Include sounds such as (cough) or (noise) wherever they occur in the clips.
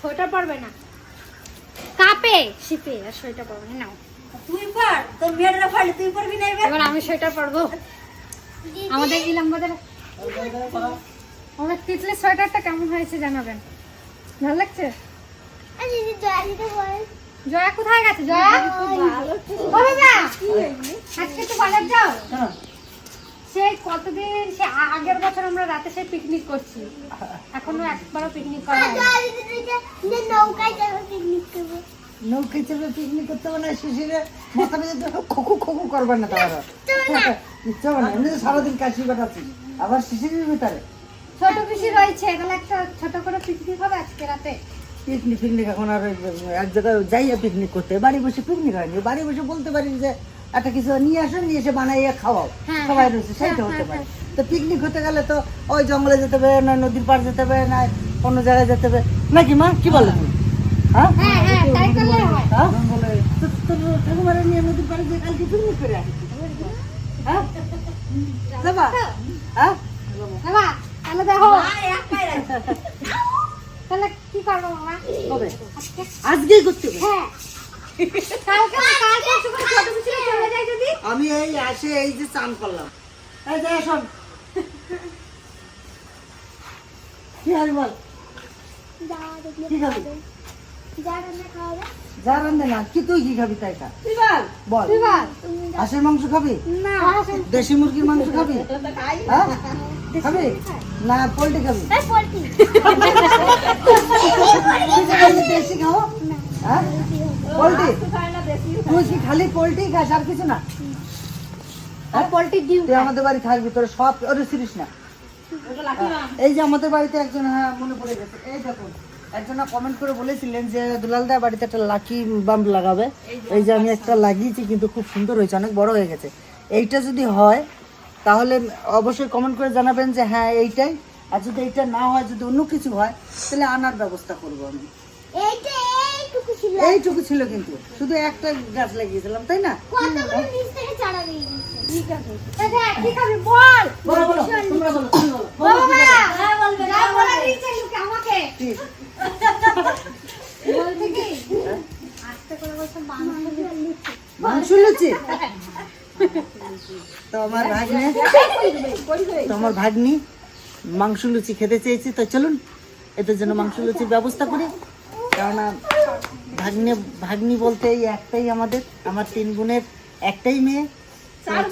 Sweater পরবে না। কাপে। শীতে আর সোয়েটার পরবে না নাও। তুই পর তোর মেয়েরা ফাড়লে তুই পরবি না এবার। এবার আমি সোয়েটার পরবো। আমাদের ইলামবাদের আমাদের তিতলি সোয়েটারটা কেমন হয়েছে জানাবেন? ভালো লাগছে? জয়া কোথায় গেছে? জয়া ও বাবা আজকে তো বাজার যাও? সেই কতদিন সে আগের বছর আমরা রাতে সেই পিকনিক করছি। এখনও একবারও পিকনিক করা। নৌকায় যাবে পিকনিক করব। নৌকায় চেপে পিকনিক করতে হবে না শিশিরে মাথা পেয়ে খোকু খোকু করবেন না তারা ইচ্ছা হবে না। এমনি সারাদিন কাশি কাটাচ্ছি। আবার শিশিরের ভিতরে। ছোট পিসি রয়েছে তাহলে একটা ছোট করে পিকনিক হবে আজকে রাতে। পিকনিক ফিকনিক এখন আর এক জায়গায় যাইয়া পিকনিক করতে বাড়ি বসে পিকনিক হয়নি বাড়ি বসে বলতে পারি যে একটা কিছু নিয়ে আসো নিয়ে এসে বানাইয়া খাওয়াও। হ্যাঁ, সবাই হ্যাঁ, রয়েছে সেইটা হ্যাঁ, হতে পারে। তো পিকনিক হতে গেলে তো ওই জঙ্গলে যেতে হবে না নদীর পাড় যেতে হবে না অন্য জায়গায় যেতে হবে। নাকি মা? কি বলো তুমি? হ্যাঁ? হ্যাঁ হ্যাঁ হয়? হ্যাঁ? ঠাকুমারা নিয়ে নদীর পাড়ে কালকে পিকনিক করে আসি। হ্যাঁ? যাবা? হ্যাঁ? তাহলে দেখো। কি করব মামা আজকে? আজকেই করতে হবে? হ্যাঁ। আমি এই আসে এই যে চান করলাম। এই যে শোন কি হবে বল? কি যা রান্ধে না কি তুই কি খাবি তাই খা। বল। হাঁসের মাংস খাবি? না। দেশি মুরগির মাংস খাবি? হ্যাঁ? খাবি? না পোল্ট্রি খাবি? দেশি খাও হ্যাঁ? পোল্ট্রি? তুই কি খালি পোল্ট্রি খাস আর কিছু না? আর পোল্ট্রির ডিম তুই আমাদের বাড়ি থাকবি তোর সব ওরে সিরিস না। এই যে আমাদের বাড়িতে একজন হ্যাঁ মনে পড়ে গেছে। এই দেখুন একজন কমেন্ট করে বলেছিলেন যে দুলালদা বাড়িতে একটা লাকি বাম্প লাগাবে। এই যে আমি একটা লাগিয়েছি কিন্তু খুব সুন্দর হয়েছে অনেক বড় হয়ে গেছে। এইটা যদি হয় তাহলে অবশ্যই কমেন্ট করে জানাবেন যে হ্যাঁ এইটাই। আর যদি এইটা না হয় যদি অন্য কিছু হয় তাহলে আনার ব্যবস্থা করব আমি। ছিল। এইটুকু ছিল কিন্তু। শুধু একটা গাছ লাগিয়েছিলাম তাই না? কতগুলো নিচ থেকে চারা বেরিয়ে ঠিক আছে। দাদা কি খাবি? বল! বলো বলো তোমরা বলো তুমি বলো। বাবা হ্যাঁ বলবে যা বলে। দিচ্ছে লোকে আমাকে। বলতে কি? আস্তে করে বলছে মাংস লুচি? তো আমার ভাগ্নে তো আমার ভাগ্নি মাংস লুচি খেতে চেয়েছি তো চলুন এদের জন্য মাংস লুচির ব্যবস্থা করি। কেননা ভাগ্নে ভাগ্নি বলতে এই একটাই আমাদের আমার তিন বোনের একটাই মেয়ে।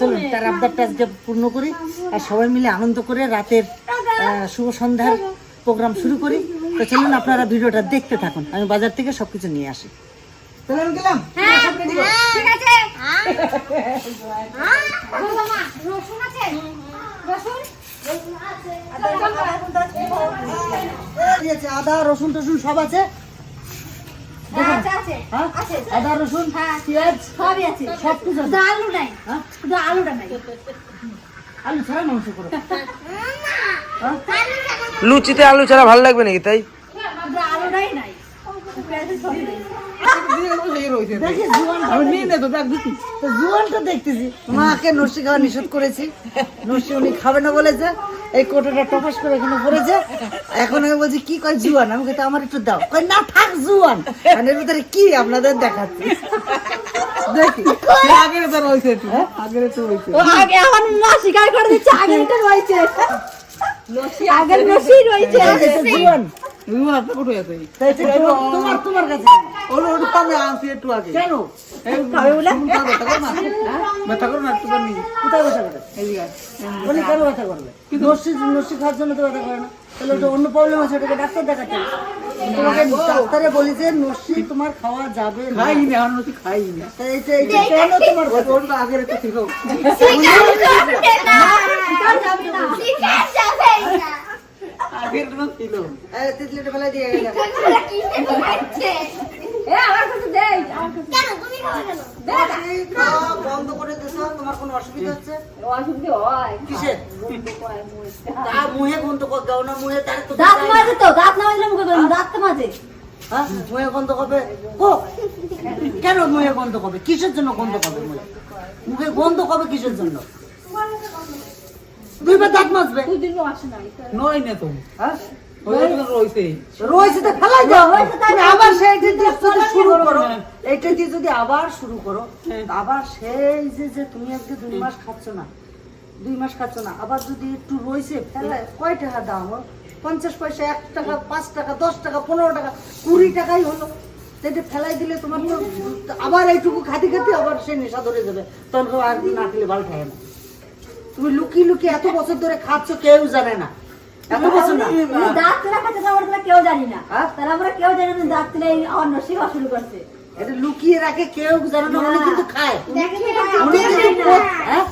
চলুন তার আবদারটা আজকে পূর্ণ করি আর সবাই মিলে আনন্দ করে রাতের শুভ সন্ধ্যার প্রোগ্রাম শুরু করি। তো চলুন আপনারা ভিডিওটা দেখতে থাকুন। আমি বাজার থেকে সব কিছু নিয়ে আসি। তাহলে আমি গেলাম? হ্যাঁ ঠিক আছে। রসুন আছে? রসুন আদা রসুন টসুন সব আছে দেখুন, আচ্ছা আছে হ্যাঁ? আদা রসুন হ্যাঁ। পেঁয়াজ সবই আছে। সব কিছু শুধু আলু নাই। হ্যাঁ? শুধু আলুটা নাই। আলু ছাড়া মাংস করো। হ্যাঁ? লুচিতে আলু ছাড়া ভালো লাগবে নাকি তাই? আলু নাই। জুয়ানটা খাওয়া নিষেধ করেছি নসি উনি খাবে না বলেছে এই কোটোটা এখানে আমি বলছি কি কয় জুয়ান আমি কই আমার একটু দাও না থাক জুয়ান এর ভিতরে কি আপনাদের দেখাচ্ছি দেখি আগের তো রয়েছে হ্যাঁ আগের তো রয়েছে আগের নসি রয়েছে তোমার- তোমার তোমার কাছে কেন খাবে বলে কোথায় ব্যথা করে বলি কেন ব্যথা করবে নস্যি নস্যি খাওয়ার জন্য তো ব্যথা করে না তাহলে ওটা অন্য প্রবলেম আছে ওটাকে ডাক্তার দেখাতে। তোমাকে ডাক্তারে বলেছে নস্যি তোমার খাওয়া যাবে না এইটা এইটা কেন তোমার ওটা আগের একটা ঠিক আমার কেন কেন? খাওয়া বন্ধ করে দিছো তোমার কোনো অসুবিধা হচ্ছে? অসুবিধা হয়। কিসের? তা মুহে গন্ধ কর দাও না মুহে তার দাঁত মাঝে তো দাঁত না মুখে দাঁত মাঝে হ্যাঁ? মুহে গন্ধ করবে? ও কেন মুহে গন্ধ করবে? কিসের জন্য গন্ধ করবে মুহে? মুখে গন্ধ করবে কিসের জন্য? দুইবার দাঁত মাজবে। দুই দিন আসে নাই হ্যাঁ? ফেলাই আবার যদি শুরু করো। এইটা দিয়ে যদি আবার শুরু করো আবার সেই যে যে তুমি আজকে দুই মাস খাচ্ছ না দুই মাস খাচ্ছ না আবার যদি একটু রয়েছে ফেলায় কয় টাকা দাম? পঞ্চাশ পয়সা এক টাকা পাঁচ টাকা দশ টাকা পনেরো টাকা কুড়ি টাকাই হলো। সেটা ফেলাই দিলে তোমার তো আবার এইটুকু খাতে খাতে আবার সে নেশা ধরে যাবে। তখন আর না খেলে ভালো খায় না। তুমি লুকিয়ে লুকিয়ে এত বছর ধরে খাচ্ছ কেউ জানে না। এত বছর না। দাঁত তুলে খাচ্ছে আমরা কেউ জানি না। হ্যাঁ? তাহলে আমরা কেউ জানি না দাঁত তুলে এই আমার শুরু করছে। এটা লুকিয়ে রাখে কেউ জানে না উনি কিন্তু খায়। দেখে উনি কিন্তু পো- হ্যাঁ?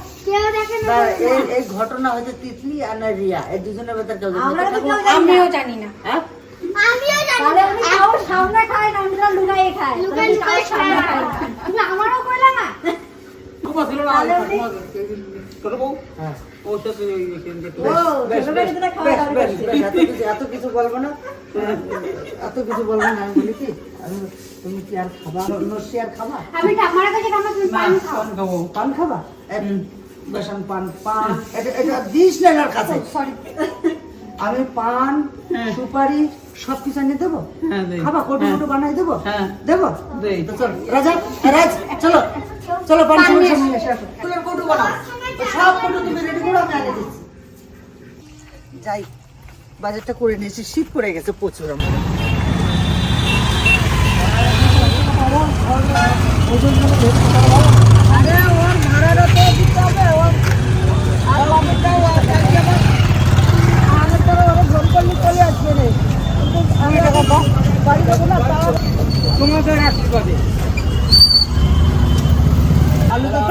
এই ঘটনা হচ্ছে তিতলি আর রিয়া। এই দুজনের ভেতর কেউ জানে জানি না। আমিও জানি না। হ্যাঁ? সামনে খায় না খায়। খায়। তুমি আমারও কইলা না। হ্যাঁ। করছে। বেশ, এত কিছু- বলব না। এত কিছু বলব না আমি বলি কি আমি তুমি কি আর খাবা? নসি আর খাবা? আমি ঠাম্মার কাছে খাব তুমি পান খাও? পান খাবা। এক পান পান। এটা এটা দিস না এনার কাছে। সরি আমি পান সুপারি সব কিছু এনে দেবো? খাবা? কোটো কোটো বানাই দেবো? দেবো? রাজা রাজ চলো। চলো পান সুপারি কোটো বানাও। সব কোটো তুমি রেডি করো আমি আগে দিচ্ছি। যাই বাজারটা করে নিয়েছি শীত পড়ে গেছে প্রচুর আমার। আরে ওর ভাড়াটা তো দিতে হবে ওর আর আমারটাও আছে আমার আমি তো ওরা ফোন করলে চলে আসবে রে। আমি বাড়ি যাব না তাও তোমাদের আসতে পারে আলু কত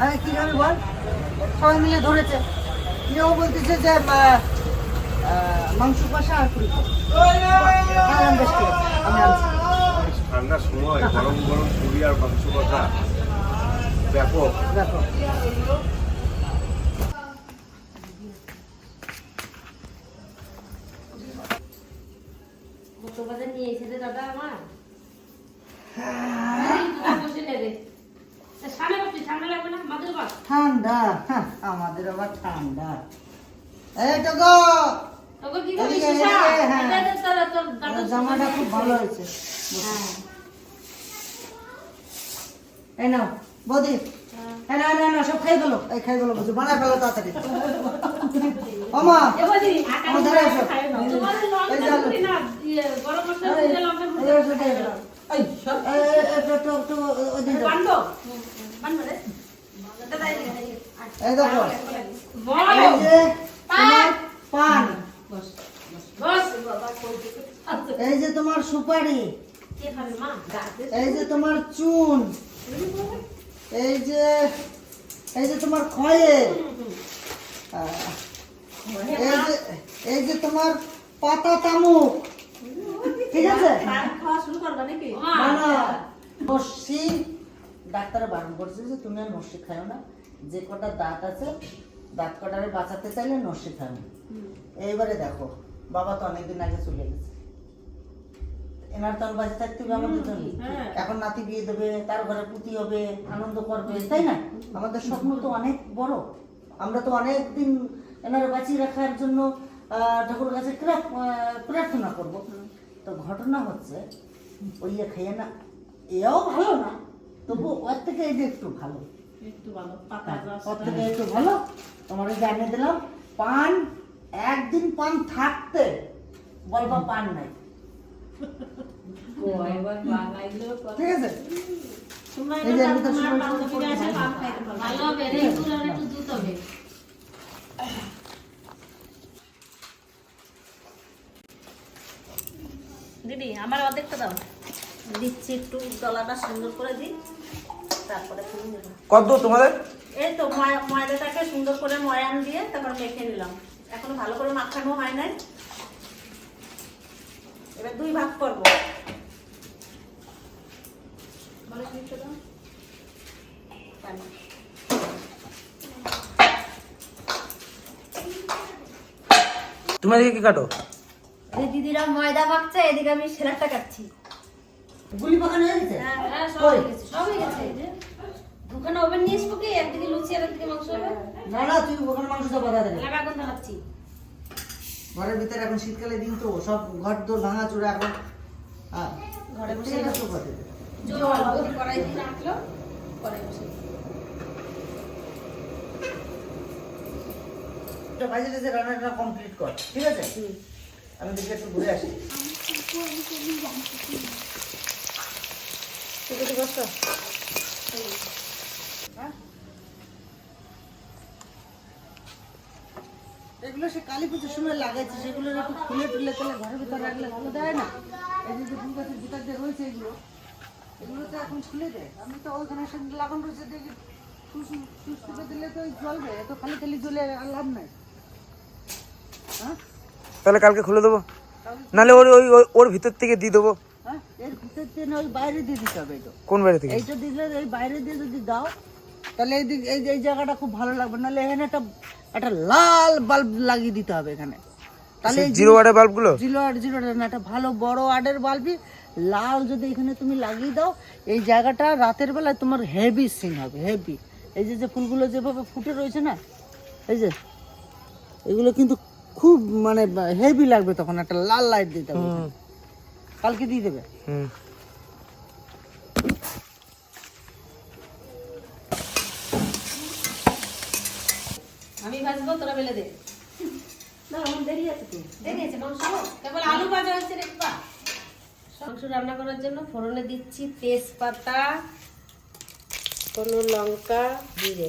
আমি কি খাবি বল? সবাই মিলে ধরেছে। কেউ বলতেছে যে মাংস কষা আর পুরি। হ্যাঁ, ঠান্ডার সময় গরম গরম পুরি আর মাংস কষা। ব্যাপক দেখো। নিয়ে এসেছে দাদা আমার সামনে বসছি ঠান্ডা লাগবে না মাদুর বাস ঠান্ডা হ্যাঁ, আমাদের আবার ঠান্ডা এই তো গো হ্যাঁ। জামাটা খুব ভালো হয়েছে হ্যাঁ এই নাও বৌদি এই না না না সব খাই গেলো এই খাই গেলো বুঝো বানা ফেলো তাড়াতাড়ি ওমা আমার ধারে। এই ইয়ে, এই, এই দেখো। বল। এই যে তোমার পান। বস এই যে তোমার সুপারি। এই যে তোমার চুন। এই যে এই যে তোমার খয়ে। এই যে এই যে তোমার পাতা তামুক। ঠিক আছে? খাওয়া শুরু করবা নাকি? না না। নস্যি ডাক্তারে বারণ করছে যে তুমি আর নস্যি খাও না। যে কটা দাঁত আছে দাঁত কটারে বাঁচাতে চাইলে নস্যি খাও না এইবারে দেখো বাবা তো অনেকদিন আগে চলে গেছে। এনার তো বাঁচে থাকতে হবে আমাদের জন্য এখন নাতি বিয়ে দেবে তার ঘরে পুতি হবে আনন্দ করবে তাই না? আমাদের স্বপ্ন তো অনেক বড়। আমরা তো অনেক দিন এনারা বাঁচিয়ে রাখার জন্য আহ, ঠাকুরের কাছে প্রার্থনা করব। তো ঘটনা হচ্ছে ওই খেয়ে না এও ভালো না তবু ওর থেকে এই যে একটু ভালো। ওর থেকে একটু ভালো। তোমার জানিয়ে দিলাম পান একদিন পান থাকতে বলবা পান নাই। ঠিক আছে। এই যে আমি তো সময় সময় করে খাই। ভালো হবে রে একটু আর একটু দুধ হবে। দিদি আমার অর্ধেকটা দাও। দিচ্ছি একটু গলাটা সুন্দর করে দিই। তারপরে তুমি দেবো কত তোমাদের? এই তো ময়দাটাকে সুন্দর করে ময়ান দিয়ে তারপর মেখে নিলাম। এখনও ভালো করে মাখানো হয় নাই। এবার দুই ভাগ করব। তোমার কি কাটো? দিদিরা ময়দা মাখছে এদিকে আমি সেলাটা কাটছি। গুলি পাকানো হয়ে গেছে? হ্যাঁ, হ্যাঁ, সব হয়ে গেছে, সব হয়ে গেছে। দোকানে ওভেন নিয়ে আসব কি? একদিকে লুচি আর একদিকে মাংস হবে? না না তুই ওখানে মাংসটা বাধা দেবে আমি আগুন জ্বালাচ্ছি ঘরের ভিতরে এখন শীতকালে দিন তো সব ঘর দোর ভাঙা চুরা এখন। হ্যাঁ ঘরে বসে জল ওই কড়াই দিয়ে রাখল কড়াই বসে রান্নাটা কমপ্লিট কর ঠিক আছে? আমি দিকে একটু ঘুরে আসি। এগুলো সে কালী পুজোর সময় লাগাইছে সেগুলো একটু খুলে টুলে তাহলে ঘরের ভিতরে রাখলে ভালো দেয় না? এই যে ফুল গাছের ভিতর দিয়ে রয়েছে এগুলো এগুলো তো এখন খুলে দেয়। আমি তো ওইখানে সে লাগানো রয়েছে দেখি সুস্থ দিলে তো জ্বলবে এত খালি খালি জ্বলে আর লাভ নাই। হ্যাঁ? তাহলে কালকে খুলে দেবো। নাহলে ওর ওই ওই- ওর ভিতর থেকে দিয়ে দেবো। এর ভিতর দিয়ে না ওই বাইরে দিয়ে দিতে হবে এটা। কোন বাইরে থেকে? এইটা দিলে এই বাইরে দিয়ে যদি দাও তাহলে এই দিক এই এই জায়গাটা খুব ভালো লাগবে। নাহলে এখানে একটা একটা লাল বাল্ব লাগিয়ে দিতে হবে এখানে। তাহলে জিরো ওয়াটের বাল্বগুলো? জিরো আট জিরো না একটা ভালো বড় আডের বাল্বই। লাল যদি এখানে তুমি লাগিয়ে দাও এই জায়গাটা রাতের বেলায় তোমার হেভি সিন হবে হেভি এই যে যে ফুলগুলো যেভাবে ফুটে রয়েছে না এই যে এগুলো কিন্তু খুব মানে হেভি লাগবে তখন একটা লাল লাইট দিতে হবে। কালকে দিয়ে দেবে। হুম। আমি ভাজবো তোরা বেলে দে। না আমার দেরি আছে তো। দেরি আছে মাংস। কেবল আলু ভাজা হচ্ছে রে। মাংস রান্না করার জন্য ফোড়নে দিচ্ছি তেজপাতা কোনো লঙ্কা জিরে।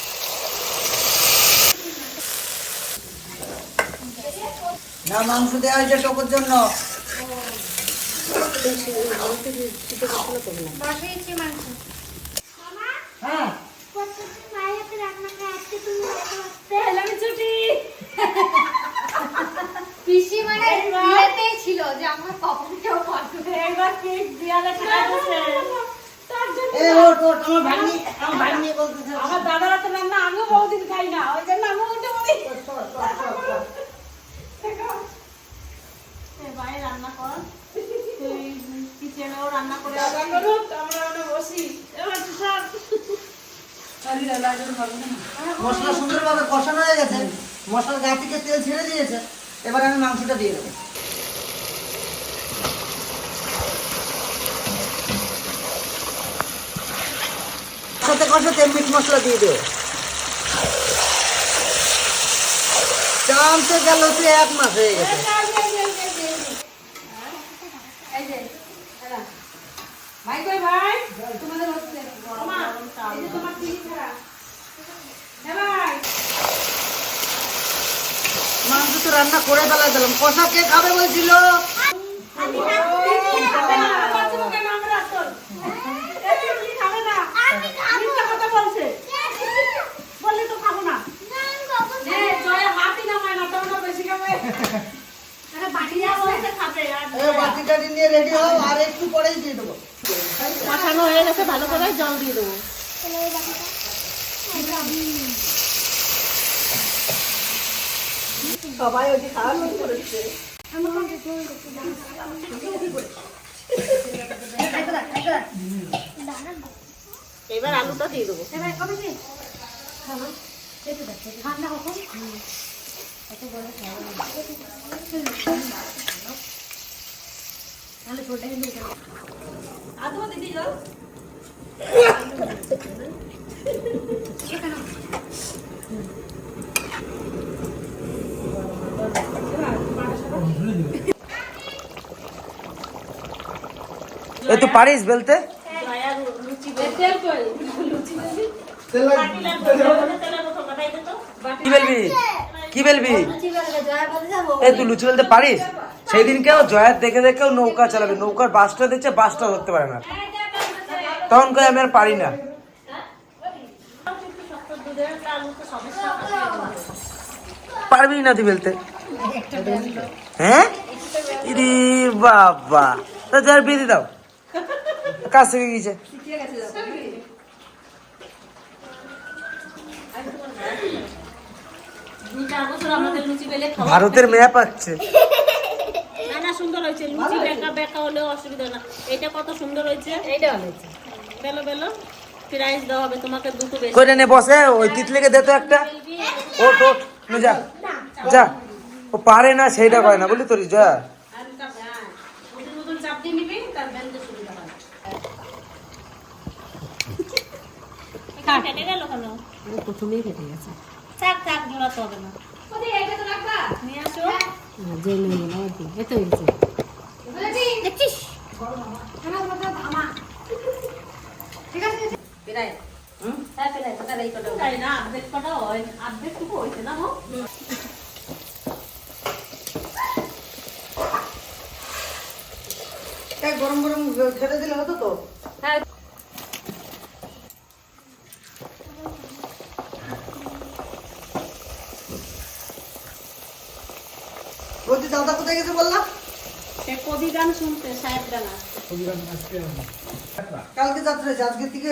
না মাংস দেওয়া হয়েছে টকর জন্য। পিসি মানে ইয়েতেই ছিল যে আমার কখন কেউ কেক আমার দাদারা তো রান্না আমিও বহুদিন খাই না ওই জন্য আমিও উঠে বলি। বাইরে রান্না কর। কিচেনেও রান্না করে রান্না করুক আমরা ওখানে বসি। এবার সব মশলা সুন্দরভাবে কষানো হয়ে গেছে। মশলার গা থেকে তেল ছেড়ে দিয়েছে। এবার আমি মাংসটা দিয়ে দেবো। কষাতে কষাতে মিট মশলা দিয়ে দেবো। চামচে গেল তো এক মাস হয়ে গেছে। এই যে এরা। ভাই কই ভাই? তোমাদের হচ্ছে এই যে তোমার টিভি খারাপ ভাই। মাংস তো রান্না করে ফেলা দিলাম। কষা কে খাবে বলছিল খাবে না বাচ্চা মুখে নাম রাখতো এই খাবে না মিথ্যা কথা বলছে বললে তো খাব না নে জয় হাতই নামায় না তোমরা বেশি খাবে আরে বাটি বলছে খাবে আর এ নিয়ে রেডি হও আর একটু পরেই দিয়ে দেবো। মাখানো হয়ে গেছে ভালো করে জল দিয়ে দেবো। সবাই ওই খাওয়া শুরু করেছে। এবার আলুটা দিয়ে দেবো। ঠান্ডা কখন? তাহলে কিন্তু আধো দিদি জল এ তুই পারিস বেলতে? কি বেলবি? কি বেলবি? এ তুই লুচি বলতে পারিস? সেই দিনকেও জয়ার দেখে দেখেও নৌকা চালাবে। নৌকার বাসটা দিচ্ছে বাসটা ধরতে পারে না। তখন কই আমি আর পারি না। পারবি না তুই বেলতে। হ্যাঁ? ইরি বাবা। তা জয়ার বিয়ে দাও। কাজ থেকে গিয়েছে। ভারতের মেয়া পাচ্ছে। সুন্দর হয়েছে লুচি বেকা বেকা হলেও অসুবিধা না। এটা কত সুন্দর হয়েছে? এইটা হয়েছে। Below below. প্রাইস দেওয়া হবে তোমাকে দুটো বেশি। কইটা নে বসে ওই তিতলিকে দে তো একটা। ওট ওট নে যা যা। ও পারে না সেইটা কয় না বলি তোর যা। আর চাপ ওদের মতন চাপ দিয়ে নিবি তার বেলতে সুবিধা কেটে গেল কেন? প্রথমেই কেটে গেছে। থাক থাক জোড়াতে হবে না। যে নিয়ে গেল এত হয়েছে। দেখছিস? আমার কথা ধামা ঠিক আছে পেরাই পেরাই তো এই কটা তাই না? অর্ধেক কটা হয়। অর্ধেক টুকু হয়েছে না মো গরম গরম খেতে দিলে হতো তো হ্যাঁ বলছি দাদা কোথায় গেছে বললাম সে কবি গান শুনতে সাহেব গান কালকে যাত্রা আজকে থেকে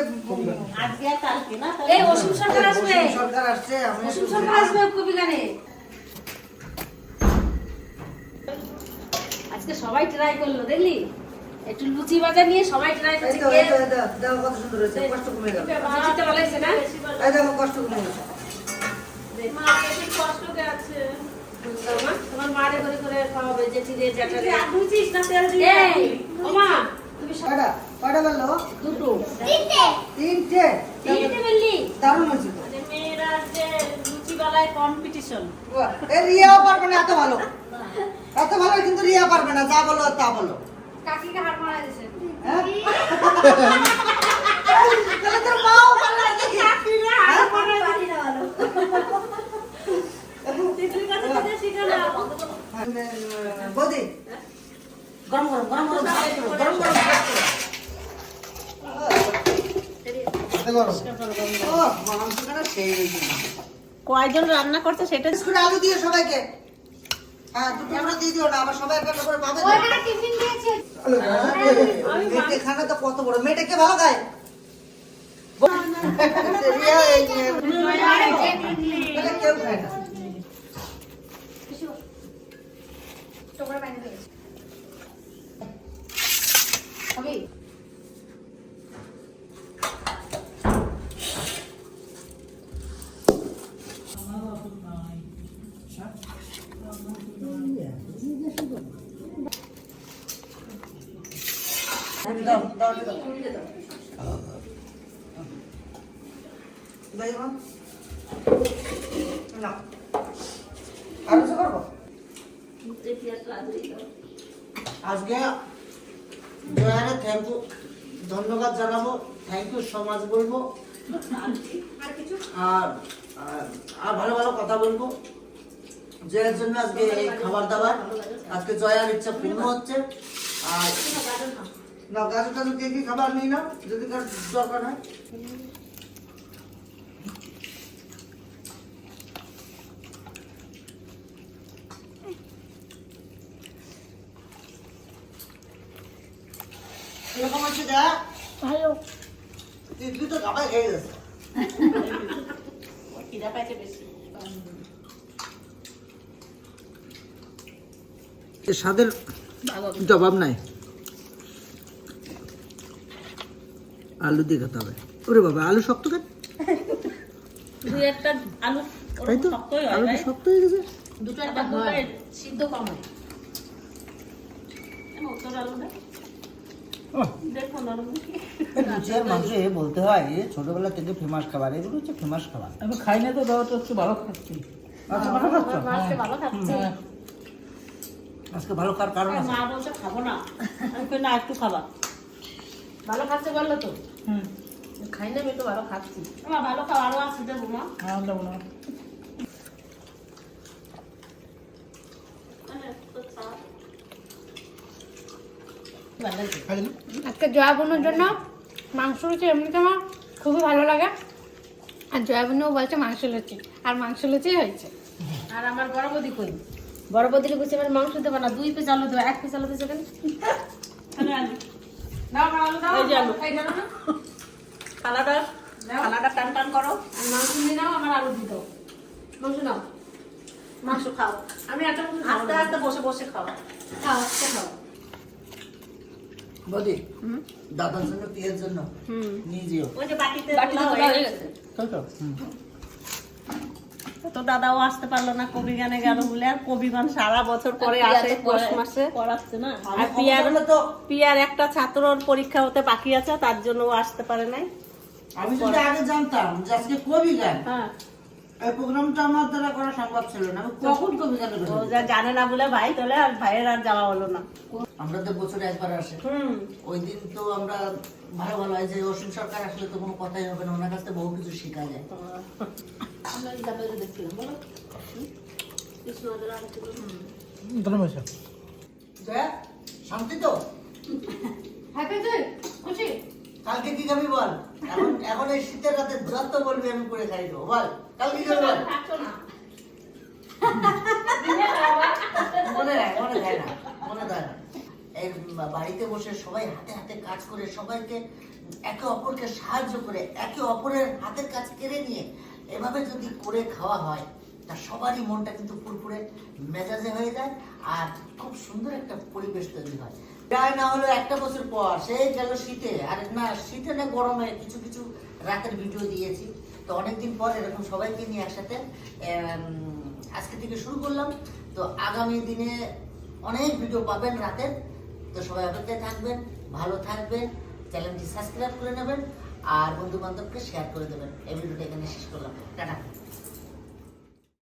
আজকে কালকে না? এই অসীম সরকার আসবে। সরকার আসছে অসীম সরকার আসবে কবি গানে। আজকে সবাই ট্রাই করল দেখলি? একটু লুচি ভাজা নিয়ে সবাই ট্রাই করছে। দেখো কত সুন্দর হয়েছে কষ্ট কমে গেল। লুচিটা ভালো হয়েছে না দেখো কষ্ট কমে গেছে মা বেশি কষ্ট কে আছে মা, তোমার মারে করে করে খাওয়াবে জেঠি রে জ্যাঠা রে বুঝিস না তেল দিয়ে এই ওমা তুমি সব কয়টা? কয়টা বলল? দুটো। তিনটে। তিনটে? বললি। দারুণ হয়েছে তো। মেয়েরা যে লুচি কম্পিটিশন এই রিয়াও পারবে না এত ভালো। এত ভালো কিন্তু রিয়া পারবে না যা বলো তা বলো। কাকিকে হার মারা হ্যাঁ? তাহলে তোর মাও পারবে না। (laughs) বৌদি গরম গরম গরম গরম গরম গরম ও, মাংসটা না সেই হয়েছে। কয়জন রান্না করছে সেটা আলু দিও সবাইকে। হ্যাঁ দুটো করে দিয়ে দিও না আবার সবাই একটা একটা করে পাবে তো। ওইখানে টিফিন দিয়েছে। মেয়েটা খানা তো কত বড়। মেয়েটা কে ভালো খায়। কেউ খায় না। তোমরা বাইরে দিয়েছে হবে দাও দাও দাও দাই মা না আর কিছু করব আজকে জয়ারে থ্যাংক ইউ ধন্যবাদ জানাব সমাজ বলব? আর, আর- ভালো ভালো কথা বলব। জয়ের জন্য আজকে এই খাবার দাবার। আজকে জয়ার ইচ্ছা পূর্ণ হচ্ছে। আর না, গাজর টাজর কে কি খাবার নিই না? যদি কার দরকার হয়। কীরকম আছে যা। ভালো। তুই তো গাবাই খেয়ে গেছে। খিদা পাইছে বেশি। স্বাদের জবাব নাই। আলু দিয়ে খেতে হবে। ওরে বাবা আলু শক্ত কেন? দুই একটা আলু তাই তো? হয়। শক্ত হয়ে গেছে? দুটো একটা সিদ্ধ কম হয়। লুচি মাংস এ বলতে হয় এ ছোটবেলা থেকে ফেমাস খাবার এগুলো হচ্ছে ফেমাস খাবার। আমি খাই না তো দাও তো ভালো খাচ্ছি। আচ্ছা ভালো খাচ্ছ? ভালো খাচ্ছে? আজকে ভালো খাওয়ার কারণ আছে? মা বলছে খাব না। আমি কই না একটু খাবা। ভালো খাচ্ছে বলল তো? হুম। খাই না আমি তো ভালো খাচ্ছি। ভালো খাওয়া আরও আছে দেবো মা। আর দেবো না ভালো লাগছে খাই না আজকে জয়া বোনের জন্য মাংস লুচি এমনিতে আমার খুবই ভালো লাগে। আর জয়া বোনও বলছে মাংস লুচি আর মাংস লুচি হয়েছে। আর আমার বড় বদি কই? বড় বৌদির কুচি আমার মাংস দেবো না দুই পিস আলু দেবো এক পিস আলু দিচ্ছে কেন? টান টান করো। আর মাংস নিয়ে নাও আমার আলু মাংস নাও। মাংস খাও। আমি একটা আস্তে আস্তে বসে বসে খাও। খাও আস্তে খাও। বদি দাদার জন্য পিয়ের জন্য নিয়ে যেও তো? দাদাও আসতে পারল না কবি গানে গেল বলে আর কবি গান সারা বছর পরে আসে পৌষ মাসে। পড়াচ্ছে না। আর পিয়ার তো পিয়ার একটা ছাত্রর পরীক্ষা হতে বাকি আছে তার জন্য ও আসতে পারে নাই। আমি যদি আগে জানতাম যে আজকে কবি গান। হ্যাঁ। এই প্রোগ্রামটা আমার দ্বারা করা সম্ভব ছিল না। আমি কখন কবি গানে যা জানে না বলে ভাই তোলে আর ভাইয়ের আর যাওয়া হলো না। আমরা তো বছরে একবার আসে। হুম। ওই দিন তো আমরা ভালো ভালো হয় যে অসীম সরকার আসলে তো কোনো কথাই হবে না ওনার কাছ থেকে বহু কিছু শেখা যায়। ধন্যবাদ শান্তি তো? হ্যাপি তুই খুশি? কালকে কি খাবি বল? এখন এখন এই শীতের রাতে যত বলবি আমি করে খাই বল। কালকে খাবি বল। বাড়িতে বসে সবাই হাতে হাতে কাজ করে, সবাইকে একে অপরকে সাহায্য করে, একে অপরের হাতের কাজ কেড়ে নিয়ে এভাবে যদি করে খাওয়া হয়, তা সবারই মনটা কিন্তু ফুরফুরে, মেজাজে হয়ে যায়, আর খুব সুন্দর একটা পরিবেশ তৈরি হয়। প্রায় না হলো একটা বছর পর, সেই গেল শীতে। আর না, শীতে না গরমে কিছু কিছু রাতের ভিডিও দিয়েছি। তো অনেকদিন পর এরকম সবাইকে নিয়ে একসাথে আজকে থেকে শুরু করলাম। তো আগামী দিনে অনেক ভিডিও পাবেন রাতের তো সবাই অপেক্ষায় থাকবেন, ভালো থাকবেন, চ্যানেলটি সাবস্ক্রাইব করে নেবেন, আর বন্ধু বান্ধবকে শেয়ার করে দেবেন। এই ভিডিওটা এখানে শেষ করলাম। টাটা।